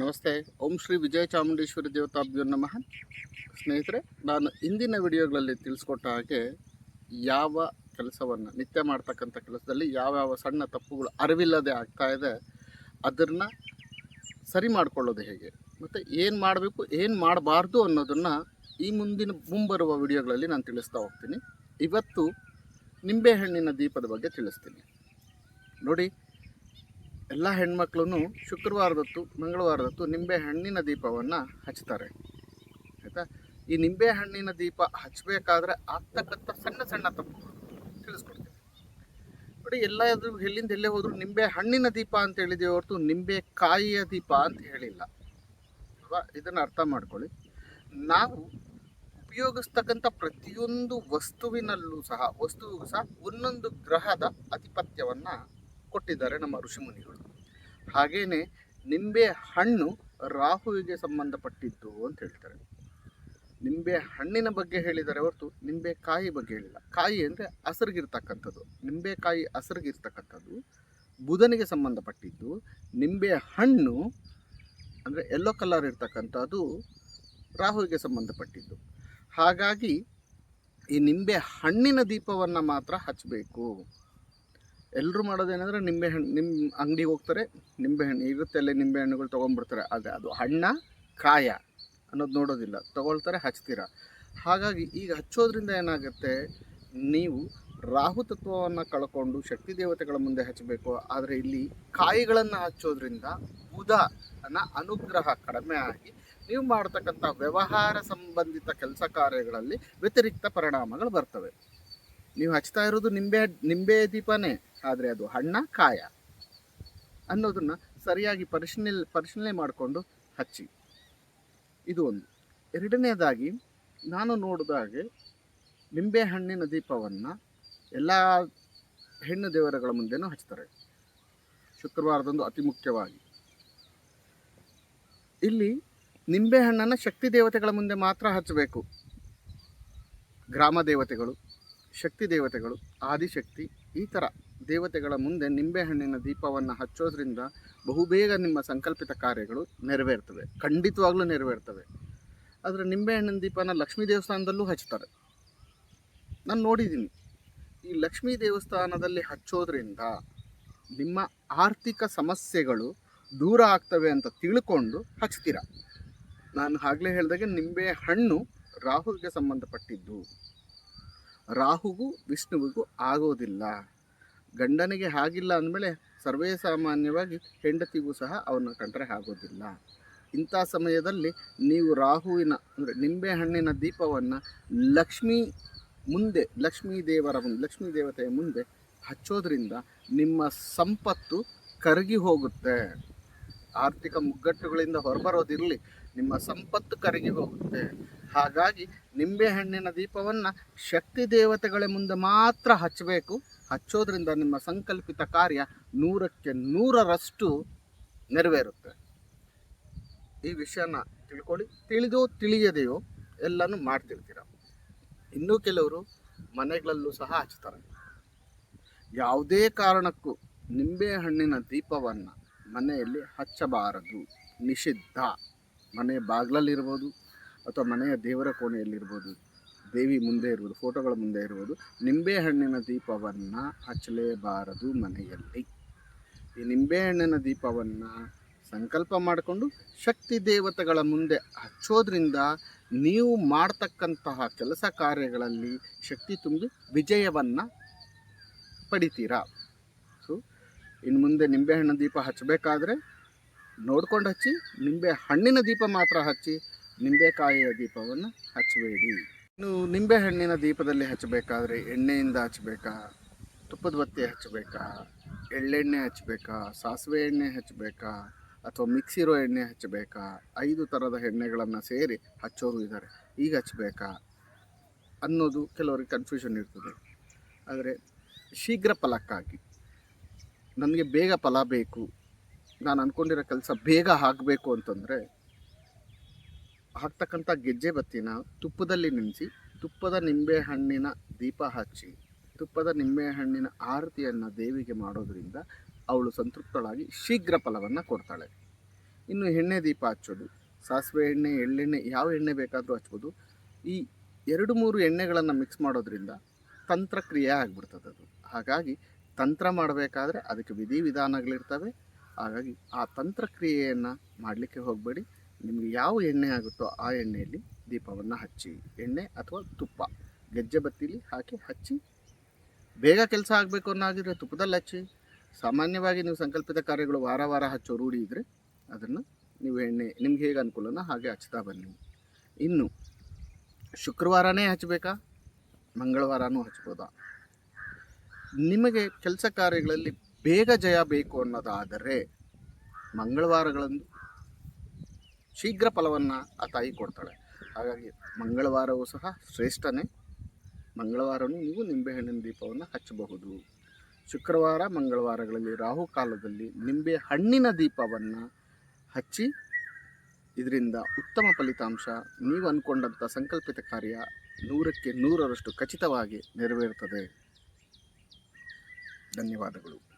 ನಮಸ್ತೆ, ಓಂ ಶ್ರೀ ವಿಜಯ ಚಾಮುಂಡೇಶ್ವರಿ ದೇವತಾಭ್ಯೋ ನಮಃ. ಸ್ನೇಹಿತರೆ, ನಾನು ಇಂದಿನ ವಿಡಿಯೋಗಳಲ್ಲಿ ತಿಳಿಸ್ಕೊಟ್ಟ ಹಾಗೆ ಯಾವ ಕೆಲಸವನ್ನು, ನಿತ್ಯ ಮಾಡ್ತಕ್ಕಂಥ ಕೆಲಸದಲ್ಲಿ ಯಾವ್ಯಾವ ಸಣ್ಣ ತಪ್ಪುಗಳು ಅರಿವಿಲ್ಲದೆ ಆಗ್ತಾ ಇದೆ, ಅದನ್ನು ಸರಿ ಮಾಡಿಕೊಳ್ಳೋದು ಹೇಗೆ, ಮತ್ತು ಏನು ಮಾಡಬೇಕು, ಏನು ಮಾಡಬಾರ್ದು ಅನ್ನೋದನ್ನು ಈ ಮುಂದಿನ, ಮುಂಬರುವ ವಿಡಿಯೋಗಳಲ್ಲಿ ನಾನು ತಿಳಿಸ್ತಾ ಹೋಗ್ತೀನಿ. ಇವತ್ತು ನಿಂಬೆಹಣ್ಣಿನ ದೀಪದ ಬಗ್ಗೆ ತಿಳಿಸ್ತೀನಿ. ನೋಡಿ ಎಲ್ಲ ಹೆಣ್ಮಕ್ಳು ಶುಕ್ರವಾರದತ್ತು, ಮಂಗಳವಾರದತ್ತು ನಿಂಬೆ ಹಣ್ಣಿನ ದೀಪವನ್ನು ಹಚ್ತಾರೆ. ಆಯಿತಾ? ಈ ನಿಂಬೆ ಹಣ್ಣಿನ ದೀಪ ಹಚ್ಚಬೇಕಾದ್ರೆ ಆಗ್ತಕ್ಕಂಥ ಸಣ್ಣ ಸಣ್ಣ ತಪ್ಪು ತಿಳಿಸ್ಕೊಡ್ತೀವಿ ನೋಡಿ ಎಲ್ಲ ಎದುರು ಎಲ್ಲಿಂದ ಎಲ್ಲೇ ಹೋದರೂ ನಿಂಬೆ ಹಣ್ಣಿನ ದೀಪ ಅಂತ ಹೇಳಿದೀವಿ ಹೊರತು ನಿಂಬೆ ಕಾಯಿಯ ದೀಪ ಅಂತ ಹೇಳಿಲ್ಲ. ಅಲ್ವಾ? ಇದನ್ನು ಅರ್ಥ ಮಾಡ್ಕೊಳ್ಳಿ. ನಾವು ಉಪಯೋಗಿಸ್ತಕ್ಕಂಥ ಪ್ರತಿಯೊಂದು ವಸ್ತುವಿನಲ್ಲೂ ಸಹ, ವಸ್ತುವಿಗೂ ಸಹ ಒಂದೊಂದು ಗ್ರಹದ ಅಧಿಪತ್ಯವನ್ನು ಕೊಟ್ಟಿದ್ದಾರೆ ನಮ್ಮ ಋಷಿಮುನಿಗಳು ಹಾಗೇನೆ ನಿಂಬೆ ಹಣ್ಣು ರಾಹುವಿಗೆ ಸಂಬಂಧಪಟ್ಟಿದ್ದು ಅಂತ ಹೇಳ್ತಾರೆ. ನಿಂಬೆ ಹಣ್ಣಿನ ಬಗ್ಗೆ ಹೇಳಿದ್ದಾರೆ ಹೊರತು ನಿಂಬೆ ಕಾಯಿ ಬಗ್ಗೆ ಹೇಳಿಲ್ಲ. ಕಾಯಿ ಅಂದರೆ ಹಸಿರಿಗಿರ್ತಕ್ಕಂಥದ್ದು. ನಿಂಬೆಕಾಯಿ ಹಸಿರಿಗಿರ್ತಕ್ಕಂಥದ್ದು, ಬುಧನಿಗೆ ಸಂಬಂಧಪಟ್ಟಿದ್ದು. ನಿಂಬೆ ಹಣ್ಣು ಅಂದರೆ ಎಲ್ಲೋ ಕಲರ್ ಇರ್ತಕ್ಕಂಥದ್ದು ರಾಹುವಿಗೆ ಸಂಬಂಧಪಟ್ಟಿದ್ದು. ಹಾಗಾಗಿ ಈ ನಿಂಬೆ ಹಣ್ಣಿನ ದೀಪವನ್ನು ಮಾತ್ರ ಹಚ್ಚಬೇಕು ಎಲ್ಲರೂ ಮಾಡೋದೇನೆಂದರೆ ನಿಂಬೆಹಣ್ಣು ನಿಮ್ಮ ಅಂಗಡಿಗೆ ಹೋಗ್ತಾರೆ ನಿಂಬೆಹಣ್ಣು ಇರುತ್ತೆ ಅಲ್ಲೇ ನಿಂಬೆಹಣ್ಣುಗಳು ತೊಗೊಂಡ್ಬಿಡ್ತಾರೆ. ಅದು ಅದು ಹಣ್ಣ ಕಾಯ ಅನ್ನೋದು ನೋಡೋದಿಲ್ಲ. ತೊಗೊಳ್ತಾರೆ, ಹಚ್ತೀರ? ಹಾಗಾಗಿ ಈಗ ಹಚ್ಚೋದ್ರಿಂದ ಏನಾಗುತ್ತೆ, ನೀವು ರಾಹು ತತ್ವವನ್ನು ಕಳ್ಕೊಂಡು ಶಕ್ತಿ ದೇವತೆಗಳ ಮುಂದೆ ಹಚ್ಚಬೇಕು ಆದರೆ ಇಲ್ಲಿ ಕಾಯಿಗಳನ್ನು ಹಚ್ಚೋದ್ರಿಂದ ಬುಧನ ಅನುಗ್ರಹ ಕಡಿಮೆ ಆಗಿ ನೀವು ಮಾಡ್ತಕ್ಕಂಥ ವ್ಯವಹಾರ ಸಂಬಂಧಿತ ಕೆಲಸ ಕಾರ್ಯಗಳಲ್ಲಿ ವ್ಯತಿರಿಕ್ತ ಪರಿಣಾಮಗಳು ಬರ್ತವೆ. ನೀವು ಹಚ್ತಾ ಇರೋದು ನಿಂಬೆ ನಿಂಬೆ ದೀಪನೇ. ಆದರೆ ಅದು ಹಣ್ಣ ಕಾಯ ಅನ್ನೋದನ್ನು ಸರಿಯಾಗಿ ಪರಿಶೀಲ ಪರಿಶೀಲನೆ ಮಾಡಿಕೊಂಡು ಹಚ್ಚಿ. ಇದು ಒಂದು. ಎರಡನೇದಾಗಿ ನಾನು ನೋಡಿದಾಗೆ ನಿಂಬೆ ಹಣ್ಣಿನ ದೀಪವನ್ನು ಎಲ್ಲ ಹೆಣ್ಣು ದೇವರುಗಳ ಮುಂದೆನೂ ಹಚ್ತಾರೆ. ಶುಕ್ರವಾರದಂದು ಅತಿ ಮುಖ್ಯವಾಗಿ. ಇಲ್ಲಿ ನಿಂಬೆ ಹಣ್ಣನ್ನು ಶಕ್ತಿ ದೇವತೆಗಳ ಮುಂದೆ ಮಾತ್ರ ಹಚ್ಚಬೇಕು. ಗ್ರಾಮ ದೇವತೆಗಳು, ಶಕ್ತಿ ದೇವತೆಗಳು, ಆದಿಶಕ್ತಿ ಈ ಥರ ದೇವತೆಗಳ ಮುಂದೆ ನಿಂಬೆಹಣ್ಣಿನ ದೀಪವನ್ನು ಹಚ್ಚೋದ್ರಿಂದ ಬಹುಬೇಗ ನಿಮ್ಮ ಸಂಕಲ್ಪಿತ ಕಾರ್ಯಗಳು ನೆರವೇರ್ತವೆ. ಖಂಡಿತವಾಗ್ಲೂ ನೆರವೇರ್ತವೆ. ಆದರೆ ನಿಂಬೆಹಣ್ಣಿನ ದೀಪನ ಲಕ್ಷ್ಮೀ ದೇವಸ್ಥಾನದಲ್ಲೂ ಹಚ್ತಾರೆ. ನಾನು ನೋಡಿದ್ದೀನಿ. ಈ ಲಕ್ಷ್ಮೀ ದೇವಸ್ಥಾನದಲ್ಲಿ ಹಚ್ಚೋದ್ರಿಂದ ನಿಮ್ಮ ಆರ್ಥಿಕ ಸಮಸ್ಯೆಗಳು ದೂರ ಆಗ್ತವೆ ಅಂತ ತಿಳ್ಕೊಂಡು ಹಚ್ತೀರ. ನಾನು ಆಗಲೇ ಹೇಳಿದಾಗೆ ನಿಂಬೆ ಹಣ್ಣು ರಾಹುಗೆ ಸಂಬಂಧಪಟ್ಟಿದ್ದು. ರಾಹುಗೂ ವಿಷ್ಣುವಿಗೂ ಆಗೋದಿಲ್ಲ. ಗಂಡನಿಗೆ ಆಗಿಲ್ಲ ಅಂದಮೇಲೆ ಸರ್ವೇ ಸಾಮಾನ್ಯವಾಗಿ ಹೆಂಡತಿಗೂ ಸಹ ಅವನ್ನ ಕಂಡ್ರೆ ಆಗೋದಿಲ್ಲ. ಇಂಥ ಸಮಯದಲ್ಲಿ ನೀವು ರಾಹುವಿನ, ಅಂದರೆ ನಿಂಬೆಹಣ್ಣಿನ ದೀಪವನ್ನು ಲಕ್ಷ್ಮೀ ಮುಂದೆ, ಲಕ್ಷ್ಮೀ ದೇವರ ಮುಂದೆ, ಲಕ್ಷ್ಮೀ ದೇವತೆಯ ಮುಂದೆ ಹಚ್ಚೋದ್ರಿಂದ ನಿಮ್ಮ ಸಂಪತ್ತು ಕರಗಿ ಹೋಗುತ್ತೆ. ಆರ್ಥಿಕ ಮುಗ್ಗಟ್ಟುಗಳಿಂದ ಹೊರಬರೋದಿರಲಿ, ನಿಮ್ಮ ಸಂಪತ್ತು ಕರಗಿ ಹೋಗುತ್ತೆ. ಹಾಗಾಗಿ ನಿಂಬೆಹಣ್ಣಿನ ದೀಪವನ್ನು ಶಕ್ತಿ ದೇವತೆಗಳ ಮುಂದೆ ಮಾತ್ರ ಹಚ್ಚಬೇಕು. ಹಚ್ಚೋದ್ರಿಂದ ನಿಮ್ಮ ಸಂಕಲ್ಪಿತ ಕಾರ್ಯ ನೂರಕ್ಕೆ ನೂರರಷ್ಟು ನೆರವೇರುತ್ತೆ. ಈ ವಿಷಯನ ತಿಳ್ಕೊಳ್ಳಿ. ತಿಳಿದೋ ತಿಳಿಯದೆಯೋ ಎಲ್ಲನೂ ಮಾಡ್ತಿರ್ತೀರ. ಇನ್ನೂ ಕೆಲವರು ಮನೆಗಳಲ್ಲೂ ಸಹ ಹಚ್ತಾರೆ. ಯಾವುದೇ ಕಾರಣಕ್ಕೂ ನಿಂಬೆಹಣ್ಣಿನ ದೀಪವನ್ನು ಮನೆಯಲ್ಲಿ ಹಚ್ಚಬಾರದು. ನಿಷಿದ್ಧ. ಮನೆ ಬಾಗಿಲಲ್ಲಿರ್ಬೋದು ಅಥವಾ ಮನೆಯ ದೇವರ ಕೋಣೆಯಲ್ಲಿರ್ಬೋದು. ದೇವಿ ಮುಂದೆ ಇರುವುದು, ಫೋಟೋಗಳ ಮುಂದೆ ಇರ್ಬೋದು ನಿಂಬೆಹಣ್ಣಿನ ದೀಪವನ್ನು ಹಚ್ಚಲೇಬಾರದು ಮನೆಯಲ್ಲಿ. ಈ ನಿಂಬೆಹಣ್ಣಿನ ದೀಪವನ್ನು ಸಂಕಲ್ಪ ಮಾಡಿಕೊಂಡು ಶಕ್ತಿ ದೇವತೆಗಳ ಮುಂದೆ ಹಚ್ಚೋದ್ರಿಂದ ನೀವು ಮಾಡ್ತಕ್ಕಂತಹ ಕೆಲಸ ಕಾರ್ಯಗಳಲ್ಲಿ ಶಕ್ತಿ ತುಂಬಿ ವಿಜಯವನ್ನು ಪಡಿತೀರಾ? ಸೊ ಇನ್ನು ಮುಂದೆ ನಿಂಬೆಹಣ್ಣಿನ ದೀಪ ಹಚ್ಚಬೇಕಾದ್ರೆ ನೋಡ್ಕೊಂಡು ಹಚ್ಚಿ ನಿಂಬೆ ಹಣ್ಣಿನ ದೀಪ ಮಾತ್ರ ಹಚ್ಚಿ, ನಿಂಬೆಕಾಯಿಯ ದೀಪವನ್ನು ಹಚ್ಚಬೇಡಿ. ಇನ್ನು ನಿಂಬೆಹಣ್ಣಿನ ದೀಪದಲ್ಲಿ ಹಚ್ಚಬೇಕಾದ್ರೆ ಎಣ್ಣೆಯಿಂದ ಹಚ್ಚಬೇಕಾ? ತುಪ್ಪದ ಬತ್ತಿ ಹಚ್ಚಬೇಕಾ? ಎಳ್ಳೆಣ್ಣೆ ಹಚ್ಚಬೇಕಾ? ಸಾಸಿವೆ ಎಣ್ಣೆ ಹಚ್ಚಬೇಕಾ? ಅಥವಾ ಮಿಕ್ಸಿರೋ ಎಣ್ಣೆ ಹಚ್ಚಬೇಕಾ? ಐದು ಥರದ ಎಣ್ಣೆಗಳನ್ನು ಸೇರಿ ಹಚ್ಚೋರು ಇದ್ದಾರೆ ಈಗ ಹಚ್ಚಬೇಕಾ? ಅನ್ನೋದು ಕೆಲವರಿಗೆ ಕನ್ಫ್ಯೂಷನ್ ಇರ್ತದೆ. ಆದರೆ ಶೀಘ್ರ ಫಲಕ್ಕಾಗಿ. ನನಗೆ ಬೇಗ ಫಲ ಬೇಕು. ನಾನು ಅಂದ್ಕೊಂಡಿರೋ ಕೆಲಸ ಬೇಗ ಆಗಬೇಕು ಅಂತಂದರೆ ಹಾಕ್ತಕ್ಕಂಥ ಗೆಜ್ಜೆ ಬತ್ತಿನ ತುಪ್ಪದಲ್ಲಿ ನೆನೆಸಿ, ತುಪ್ಪದ ನಿಂಬೆ ಹಣ್ಣಿನ ದೀಪ ಹಚ್ಚಿ, ತುಪ್ಪದ ನಿಂಬೆಹಣ್ಣಿನ ಆರತಿಯನ್ನು ದೇವಿಗೆ ಮಾಡೋದರಿಂದ ಅವಳು ಸಂತೃಪ್ತಳಾಗಿ ಶೀಘ್ರ ಫಲವನ್ನು ಕೊಡ್ತಾಳೆ. ಇನ್ನು ಎಣ್ಣೆ ದೀಪ ಹಚ್ಚೋದು, ಸಾಸಿವೆ ಎಣ್ಣೆ, ಎಳ್ಳೆಣ್ಣೆ ಯಾವ ಎಣ್ಣೆ ಬೇಕಾದರೂ ಹಚ್ಬೋದು. ಈ ಎರಡು ಮೂರು ಎಣ್ಣೆಗಳನ್ನು ಮಿಕ್ಸ್ ಮಾಡೋದ್ರಿಂದ ತಂತ್ರಕ್ರಿಯೆ ಆಗಿಬಿಡ್ತದೆ ಅದು. ಹಾಗಾಗಿ ತಂತ್ರ ಮಾಡಬೇಕಾದ್ರೆ ಅದಕ್ಕೆ ವಿಧಿವಿಧಾನಗಳಿರ್ತವೆ. ಹಾಗಾಗಿ ಆ ತಂತ್ರಕ್ರಿಯೆಯನ್ನು ಮಾಡಲಿಕ್ಕೆ ಹೋಗಬೇಡಿ. ನಿಮಗೆ ಯಾವ ಎಣ್ಣೆ ಆಗುತ್ತೋ ಆ ಎಣ್ಣೆಯಲ್ಲಿ ದೀಪವನ್ನು ಹಚ್ಚಿ, ಎಣ್ಣೆ ಅಥವಾ ತುಪ್ಪ, ಗೆಜ್ಜೆ ಬತ್ತಿಲಿ ಹಾಕಿ ಹಚ್ಚಿ, ಬೇಗ ಕೆಲಸ ಆಗಬೇಕು ಅನ್ನೋಗಿದ್ರೆ ತುಪ್ಪದಲ್ಲಿ ಹಚ್ಚಿ. ಸಾಮಾನ್ಯವಾಗಿ ನೀವು ಸಂಕಲ್ಪಿತ ಕಾರ್ಯಗಳು ವಾರ ವಾರ ಹಚ್ಚೋ ರೂಢಿ ಇದ್ದರೆ ಅದನ್ನು ನೀವು ಎಣ್ಣೆ, ನಿಮ್ಗೆ ಹೇಗೆ ಅನುಕೂಲನ ಹಾಗೆ ಹಚ್ತಾ ಬನ್ನಿ. ಇನ್ನು ಶುಕ್ರವಾರನೇ ಹಚ್ಚಬೇಕಾ? ಮಂಗಳವಾರನೂ ಹಚ್ಬೋದಾ? ನಿಮಗೆ ಕೆಲಸ ಕಾರ್ಯಗಳಲ್ಲಿ ಬೇಗ ಜಯ ಬೇಕು ಅನ್ನೋದಾದರೆ ಮಂಗಳವಾರಗಳಂದು ಶೀಘ್ರ ಫಲವನ್ನು ಆ ತಾಯಿ ಕೊಡ್ತಾಳೆ. ಹಾಗಾಗಿ ಮಂಗಳವಾರವೂ ಸಹ ಶ್ರೇಷ್ಠನೇ. ಮಂಗಳವಾರವೂ ನೀವು ನಿಂಬೆಹಣ್ಣಿನ ದೀಪವನ್ನು ಹಚ್ಚಬಹುದು. ಶುಕ್ರವಾರ ಮಂಗಳವಾರಗಳಲ್ಲಿ ರಾಹು ಕಾಲದಲ್ಲಿ ನಿಂಬೆ ಹಣ್ಣಿನ ದೀಪವನ್ನು ಹಚ್ಚಿ ಇದರಿಂದ ಉತ್ತಮ ಫಲಿತಾಂಶ ನೀವು ಅಂದ್ಕೊಂಡಂಥ ಸಂಕಲ್ಪಿತ ಕಾರ್ಯ ನೂರಕ್ಕೆ ನೂರರಷ್ಟು ಖಚಿತವಾಗಿ ನೆರವೇರುತ್ತದೆ ಧನ್ಯವಾದಗಳು.